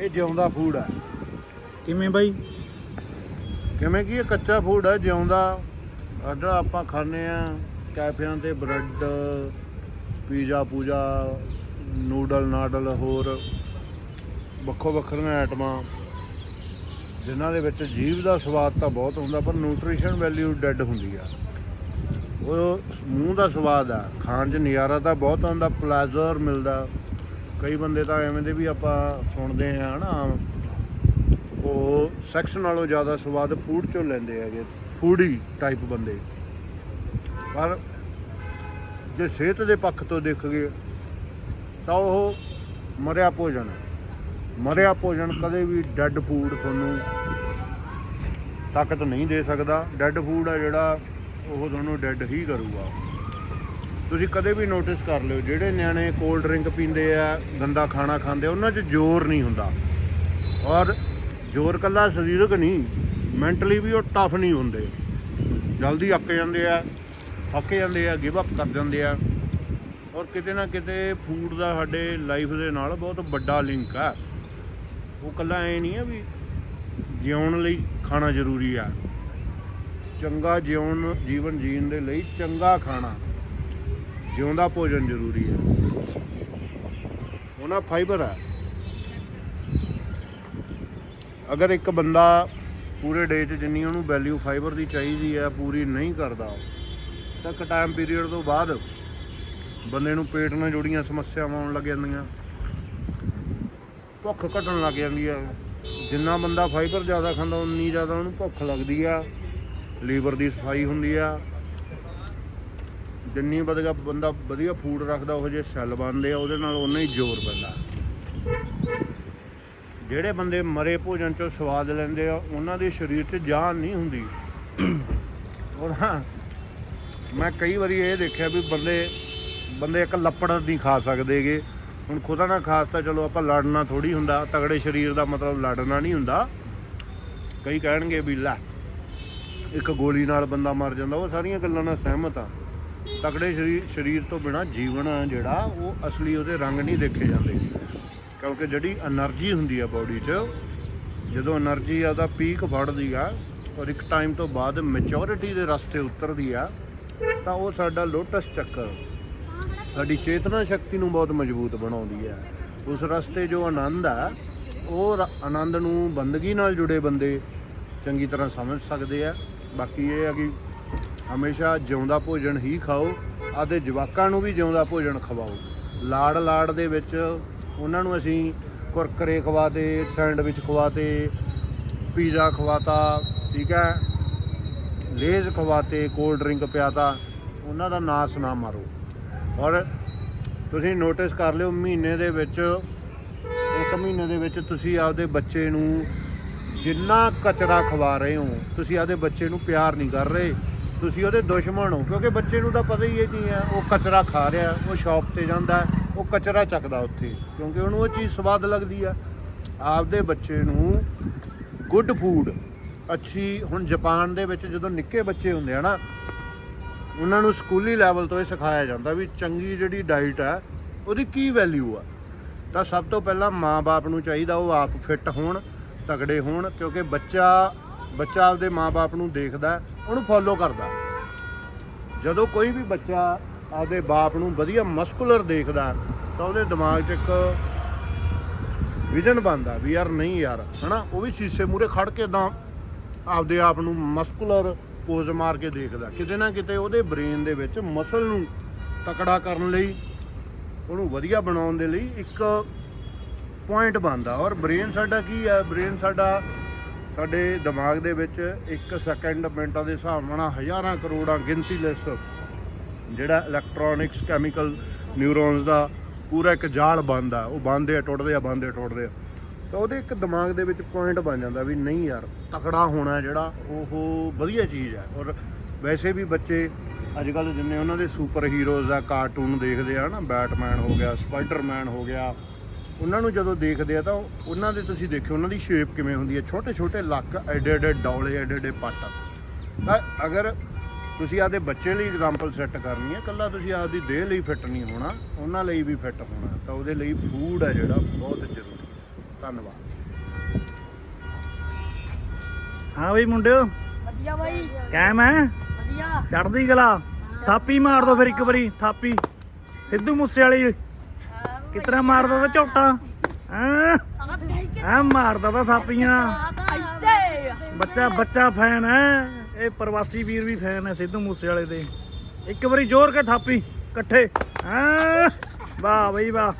ਇਹ ਜਿਉਂਦਾ ਫੂਡ ਹੈ ਕਿਵੇਂ ਬਾਈ? ਕਿਵੇਂ ਕਿ ਇਹ ਕੱਚਾ ਫੂਡ ਹੈ ਜਿਉਂਦਾ। ਜਿਹੜਾ ਆਪਾਂ ਖਾਂਦੇ ਆ ਕੈਫਿਆਂ ਤੇ ਬ੍ਰੈਡ ਪੀਜ਼ਾ ਪੂਜਾ ਨੂਡਲ ਨਾਡਲ ਹੋਰ ਵੱਖੋ ਵੱਖਰੀਆਂ ਆਈਟਮਾਂ। ਜਿਨ੍ਹਾਂ ਦੇ ਵਿੱਚ ਜੀਭ ਦਾ ਸਵਾਦ ਤਾਂ ਬਹੁਤ ਹੁੰਦਾ ਪਰ ਨਿਊਟ੍ਰੀਸ਼ਨ ਵੈਲਿਊ ਡੈਡ ਹੁੰਦੀ ਆ। ਉਹ ਮੂੰਹ ਦਾ ਸਵਾਦ ਆ ਖਾਣ 'ਚ ਨਜ਼ਾਰਾ ਤਾਂ ਬਹੁਤ ਆਉਂਦਾ ਪਲੇਜ਼ਰ ਮਿਲਦਾ। ਕਈ ਬੰਦੇ ਤਾਂ ਐਵੇਂ ਦੇ ਵੀ ਆਪਾਂ ਸੁਣਦੇ ਆ ਹਨਾ, ਉਹ ਸੈਕਸ ਨਾਲੋਂ ਜ਼ਿਆਦਾ ਸਵਾਦ ਫੂਡ ਚੋਂ ਲੈਂਦੇ ਹੈਗੇ ਫੂਡੀ ਟਾਈਪ ਬੰਦੇ। ਪਰ ਜੇ ਸਿਹਤ ਦੇ ਪੱਖ ਤੋਂ ਦੇਖੀਏ, ਤਾਂ ਉਹ ਮਰਿਆ ਭੋਜਨ ਮਰਿਆ ਭੋਜਨ ਕਦੇ ਵੀ ਡੈੱਡ ਫੂਡ ਤੁਹਾਨੂੰ ਤਾਕਤ ਨਹੀਂ ਦੇ ਸਕਦਾ। ਡੈੱਡ ਫੂਡ ਹੈ ਜਿਹੜਾ ਉਹ ਤੁਹਾਨੂੰ ਡੈੱਡ ਹੀ ਕਰੂਗਾ। ਤੁਸੀਂ ਕਦੇ ਵੀ ਨੋਟਿਸ ਕਰ ਲਿਓ ਜਿਹੜੇ ਨਿਆਣੇ ਕੋਲਡ ਡਰਿੰਕ ਪੀਂਦੇ ਆ ਗੰਦਾ ਖਾਣਾ ਖਾਂਦੇ ਆ, ਉਹਨਾਂ 'ਚ ਜ਼ੋਰ ਨਹੀਂ ਹੁੰਦਾ। ਔਰ ਜ਼ੋਰ ਕੱਲਾ ਸਰੀਰਕ ਨਹੀਂ ਮੈਂਟਲੀ ਵੀ ਉਹ ਟਫ ਨਹੀਂ ਹੁੰਦੇ। ਜਲਦੀ ਅੱਕ ਜਾਂਦੇ ਆ ਅੱਕ ਜਾਂਦੇ ਆ ਗਿਵ ਅਪ ਕਰ ਜਾਂਦੇ ਆ। ਔਰ ਕਿਤੇ ਨਾ ਕਿਤੇ ਫੂਡ ਦਾ ਸਾਡੇ ਲਾਈਫ ਦੇ ਨਾਲ ਬਹੁਤ ਵੱਡਾ ਲਿੰਕ ਆ। ਉਹ ਕੱਲਾ ਐ ਨਹੀਂ ਆ ਵੀ ਜਿਉਣ ਲਈ ਖਾਣਾ ਜ਼ਰੂਰੀ ਆ। ਚੰਗਾ ਜਿਉਣ ਜੀਵਨ ਜੀਣ ਦੇ ਲਈ ਚੰਗਾ ਖਾਣਾ। ਜਿਉਂਦਾ ਭੋਜਨ ਜ਼ਰੂਰੀ ਹੈ। ਉਹਨਾਂ ਫਾਈਬਰ ਹੈ। ਅਗਰ ਇੱਕ ਬੰਦਾ ਪੂਰੇ ਡੇ 'ਚ ਜਿੰਨੀ ਉਹਨੂੰ ਵੈਲਿਊ ਫਾਈਬਰ ਦੀ ਚਾਹੀਦੀ ਹੈ, ਪੂਰੀ ਨਹੀਂ ਕਰਦਾ, ਤਾਂ ਇੱਕ ਟਾਈਮ ਪੀਰੀਅਡ ਤੋਂ ਬਾਅਦ ਬੰਦੇ ਨੂੰ ਪੇਟ ਨਾਲ ਜੁੜੀਆਂ ਸਮੱਸਿਆਵਾਂ ਆਉਣ ਲੱਗ ਜਾਂਦੀਆਂ। ਭੁੱਖ ਘਟਣ ਲੱਗ ਜਾਂਦੀ ਹੈ। ਜਿੰਨਾ ਬੰਦਾ ਫਾਈਬਰ ਜ਼ਿਆਦਾ ਖਾਂਦਾ, ਉਨੀ ਜ਼ਿਆਦਾ ਉਹਨੂੰ ਭੁੱਖ ਲੱਗਦੀ ਆ। ਲੀਵਰ ਦੀ ਸਫ਼ਾਈ ਹੁੰਦੀ ਆ। ਜਿੰਨੀ ਵਧੀਆ ਬੰਦਾ ਵਧੀਆ ਫੂਡ ਰੱਖਦਾ, ਉਹ ਜਿਹੇ ਸੈੱਲ ਬਣਦੇ ਆ, ਉਹਦੇ ਨਾਲ ਉਨਾ ਹੀ ਜ਼ੋਰ ਪੈਂਦਾ। ਜਿਹੜੇ ਬੰਦੇ ਮਰੇ ਭੋਜਨ ਚੋਂ ਸਵਾਦ ਲੈਂਦੇ ਆ, ਉਹਨਾਂ ਦੇ ਸਰੀਰ 'ਚ ਜਾਨ ਨਹੀਂ ਹੁੰਦੀ। ਔਰ ਹਾਂ, ਮੈਂ ਕਈ ਵਾਰੀ ਇਹ ਦੇਖਿਆ ਵੀ ਬੰਦੇ ਬੰਦੇ ਇੱਕ ਲੱਪੜ ਨਹੀਂ ਖਾ ਸਕਦੇਗੇ ਹੁਣ ਖੁਦਾ ਨਾ ਖਾਸ ਤਾਂ ਚਲੋ ਆਪਾਂ ਲੜਨਾ ਥੋੜੀ ਹੁੰਦਾ, ਤਗੜੇ ਸਰੀਰ ਦਾ ਮਤਲਬ ਲੜਨਾ ਨਹੀਂ ਹੁੰਦਾ। ਕਈ ਕਹਿਣਗੇ ਵੀ ਲੈ, ਇੱਕ ਗੋਲੀ ਨਾਲ ਬੰਦਾ ਮਰ ਜਾਂਦਾ, ਉਹ ਸਾਰੀਆਂ ਗੱਲਾਂ ਨਾਲ ਸਹਿਮਤ ਆ। ਤਕੜੇ ਸਰੀਰ ਸਰੀਰ ਤੋਂ ਬਿਨਾ ਜੀਵਨ ਜਿਹੜਾ, ਉਹ ਅਸਲੀ ਉਹਦੇ ਰੰਗ ਨਹੀਂ ਦੇਖੇ ਜਾਂਦੇ। ਕਿਉਂਕਿ ਜਿਹੜੀ એનર્ਜੀ ਹੁੰਦੀ ਆ ਬਾਡੀ 'ਚ, ਜਦੋਂ એનર્ਜੀ ਉਹਦਾ ਪੀਕ ਫੜਦੀ ਆ ਔਰ ਇੱਕ ਟਾਈਮ ਤੋਂ ਬਾਅਦ ਮੈਚੋਰਿਟੀ ਦੇ ਰਸਤੇ ਉਤਰਦੀ ਆ, ਤਾਂ ਉਹ ਸਾਡਾ ਲੋਟਸ ਚੱਕਰ, ਸਾਡੀ ਚੇਤਨਾ ਸ਼ਕਤੀ ਨੂੰ ਬਹੁਤ ਮਜ਼ਬੂਤ ਬਣਾਉਂਦੀ ਆ। ਉਸ ਰਸਤੇ ਜੋ ਆਨੰਦ ਆ, ਉਹ ਆਨੰਦ ਨੂੰ ਬੰਦਗੀ ਨਾਲ ਜੁੜੇ ਬੰਦੇ ਚੰਗੀ ਤਰ੍ਹਾਂ ਸਮਝ ਸਕਦੇ ਆ। ਬਾਕੀ ਇਹ ਆ ਕਿ ਹਮੇਸ਼ਾ ਜਿਉਂਦਾ ਭੋਜਨ ਹੀ ਖਾਓ ਆਦੇ ਜਵਾਕਾਂ ਨੂੰ ਵੀ ਜਿਉਂਦਾ ਭੋਜਨ ਖਵਾਓ। ਲਾੜ ਲਾੜ ਦੇ ਵਿੱਚ ਉਹਨਾਂ ਨੂੰ ਅਸੀਂ ਕੁਰਕਰੇ ਖਵਾਤੇ, ਸੈਂਡਵਿਚ ਖਵਾਤੇ, ਪੀਜ਼ਾ ਖਵਾਤਾ, ਠੀਕ ਹੈ? ਲੇਜ਼ ਖਵਾਤੇ ਕੋਲਡ ਡਰਿੰਕ ਪਿਆਤਾ, ਉਹਨਾਂ ਦਾ ਨਾਸ ਨਾ ਮਾਰੋ। ਔਰ ਤੁਸੀਂ ਨੋਟਿਸ ਕਰ ਲਿਓ, ਮਹੀਨੇ ਦੇ ਵਿੱਚ, ਇੱਕ ਮਹੀਨੇ ਦੇ ਵਿੱਚ ਤੁਸੀਂ ਆਪਦੇ ਬੱਚੇ ਨੂੰ ਜਿੰਨਾ ਕਚਰਾ ਖਵਾ ਰਹੇ ਹੋ, ਤੁਸੀਂ ਆਪਦੇ ਬੱਚੇ ਨੂੰ ਪਿਆਰ ਨਹੀਂ ਕਰ ਰਹੇ। ਤੁਸੀਂ ਉਹਦੇ ਦੁਸ਼ਮਣ ਹੋ, ਕਿਉਂਕਿ ਬੱਚੇ ਨੂੰ ਤਾਂ ਪਤਾ ਹੀ ਇਹ ਨਹੀਂ ਹੈ ਉਹ ਕਚਰਾ ਖਾ ਰਿਹਾ, ਉਹ ਸ਼ਾਪ ਤੇ ਜਾਂਦਾ, ਉਹ ਕਚਰਾ ਚੱਕਦਾ ਉੱਥੇ, ਕਿਉਂਕਿ ਉਹਨੂੰ ਉਹ ਚੀਜ਼ ਸਵਾਦ ਲੱਗਦੀ ਆ। ਆਪਦੇ ਬੱਚੇ ਨੂੰ ਗੁੱਡ ਫੂਡ ਅੱਛੀ, ਹੁਣ ਜਾਪਾਨ ਦੇ ਵਿੱਚ ਜਦੋਂ ਨਿੱਕੇ ਬੱਚੇ ਹੁੰਦੇ ਆ ਨਾ, ਉਹਨਾਂ ਨੂੰ ਸਕੂਲੀ ਲੈਵਲ ਤੋਂ ਇਹ ਸਿਖਾਇਆ ਜਾਂਦਾ ਵੀ ਚੰਗੀ ਜਿਹੜੀ ਡਾਈਟ ਹੈ ਉਹਦੀ ਕੀ ਵੈਲਿਊ ਆ। ਤਾਂ ਸਭ ਤੋਂ ਪਹਿਲਾਂ ਮਾਪੇ ਨੂੰ ਚਾਹੀਦਾ ਉਹ ਆਪ ਫਿੱਟ ਹੋਣ, ਤਗੜੇ ਹੋਣ, ਕਿਉਂਕਿ ਬੱਚਾ ਬੱਚਾ ਆਪਦੇ ਮਾਪੇ ਨੂੰ ਦੇਖਦਾ ਉਹਨੂੰ ਫੋਲੋ ਕਰਦਾ। ਜਦੋਂ ਕੋਈ ਵੀ ਬੱਚਾ ਆਪਦੇ ਬਾਪ ਨੂੰ ਵਧੀਆ ਮਸਕੂਲਰ ਦੇਖਦਾ, ਤਾਂ ਉਹਦੇ ਦਿਮਾਗ 'ਚ ਇੱਕ ਵਿਜ਼ਨ ਬਣਦਾ ਵੀ ਯਾਰ ਨਹੀਂ ਯਾਰ, ਹਨਾ? ਉਹ ਵੀ ਸ਼ੀਸ਼ੇ ਮੂਰੇ ਖੜ ਕੇ ਤਾਂ ਆਪਦੇ ਆਪ ਨੂੰ ਮਸਕੂਲਰ ਪੋਜ਼ ਮਾਰ ਕੇ ਦੇਖਦਾ। ਕਿਤੇ ਨਾ ਕਿਤੇ ਉਹਦੇ ਬ੍ਰੇਨ ਦੇ ਵਿੱਚ ਮਸਲ ਨੂੰ ਤਕੜਾ ਕਰਨ ਲਈ, ਉਹਨੂੰ ਵਧੀਆ ਬਣਾਉਣ ਦੇ ਲਈ ਇੱਕ ਪੁਆਇੰਟ ਬਣਦਾ। ਔਰ ਬ੍ਰੇਨ ਸਾਡਾ ਕੀ ਹੈ? ਬ੍ਰੇਨ ਸਾਡਾ ਸਾਡੇ ਦਿਮਾਗ ਦੇ ਵਿੱਚ 1 ਸੈਕਿੰਡ ਮਿੰਟਾਂ ਦੇ ਹਿਸਾਬ ਨਾਲ ਹਜ਼ਾਰਾਂ ਕਰੋੜਾਂ ਗਿਣਤੀ ਲੈਸ ਜਿਹੜਾ ਇਲੈਕਟ੍ਰੋਨਿਕਸ ਕੈਮੀਕਲ ਨਿਊਰੋਨਸ ਦਾ ਪੂਰਾ ਇੱਕ ਜਾਲ ਬਣਦਾ, ਉਹ ਬਣਦੇ ਆ, ਟੁੱਟਦੇ ਆ, ਬਣਦੇ ਆ, ਟੁੱਟਦੇ ਆ। ਤਾਂ ਉਹਦੇ ਇੱਕ ਦਿਮਾਗ ਦੇ ਵਿੱਚ ਪੁਆਇੰਟ ਬਣ ਜਾਂਦਾ ਵੀ ਨਹੀਂ ਯਾਰ, ਤਕੜਾ ਹੋਣਾ ਜਿਹੜਾ ਉਹ ਵਧੀਆ ਚੀਜ਼ ਹੈ ਔਰ ਵੈਸੇ ਵੀ ਬੱਚੇ ਅੱਜ ਕੱਲ ਜਿੰਨੇ ਉਹਨਾਂ ਦੇ ਸੁਪਰ ਹੀਰੋਜ਼ ਆ ਕਾਰਟੂਨ ਦੇਖਦੇ ਆ ਨਾ ਬੈਟਮੈਨ ਹੋ ਗਿਆ ਸਪਾਈਡਰਮੈਨ ਹੋ ਗਿਆ ਉਹਨਾਂ ਨੂੰ ਜਦੋਂ ਦੇਖਦੇ ਆ ਤਾਂ ਉਹਨਾਂ ਦੇ ਤੁਸੀਂ ਦੇਖਿਓ ਉਹਨਾਂ ਦੀ ਸ਼ੇਪ ਕਿਵੇਂ ਹੁੰਦੀ ਹੈ? ਛੋਟੇ ਛੋਟੇ ਲੱਕ ਐਡੇ ਐਡੇ ਡੌਲੇ ਐਡੇ ਐਡੇ ਪੱਟ। ਤਾਂ ਅਗਰ ਤੁਸੀਂ ਆਪਦੇ ਬੱਚੇ ਲਈ ਐਗਜ਼ਾਮਪਲ ਸੈੱਟ ਕਰਨੀ ਹੈ ਕੱਲਾ ਤੁਸੀਂ ਆਪਦੀ ਦੇਹ ਲਈ ਫਿੱਟ ਨਹੀਂ ਹੋਣਾ ਉਹਨਾਂ ਲਈ ਵੀ ਫਿੱਟ ਹੋਣਾ ਤਾਂ ਉਹਦੇ ਲਈ ਫੂਡ ਹੈ ਜਿਹੜਾ ਬਹੁਤ ਜ਼ਰੂਰੀ ਧੰਨਵਾਦ। ਹਾਂ ਬਈ ਮੁੰਡਿਓ। ਵਧੀਆ ਬਾਈ। ਕਾਇਮ ਹੈ? ਵਧੀਆ। ਚੜਦੀ ਗਲਾ ਥਾਪੀ ਮਾਰ ਦੋ ਫਿਰ ਇੱਕ ਵਾਰੀ ਥਾਪੀ। ਸਿੱਧੂ ਮੂਸੇ ਵਾਲੀ ਕਿਤਨਾ ਮਾਰਦਾ ਤਾਂ ਝੋਟਾ? ਹਾਂ? ਆ ਮਾਰਦਾ ਤਾਂ ਥਾਪੀਆਂ। ਬੱਚਾ ਬੱਚਾ ਫੈਨ ਹੈ। ਇਹ ਪ੍ਰਵਾਸੀ ਵੀਰ ਵੀ ਫੈਨ ਹੈ ਸਿੱਧੂ ਮੂਸੇ ਵਾਲੇ ਦੇ। ਇੱਕ ਵਾਰੀ ਜ਼ੋਰ ਕੇ ਥਾਪੀ, ਇਕੱਠੇ। ਹਾਂ? ਵਾਹ ਬਈ ਵਾਹ।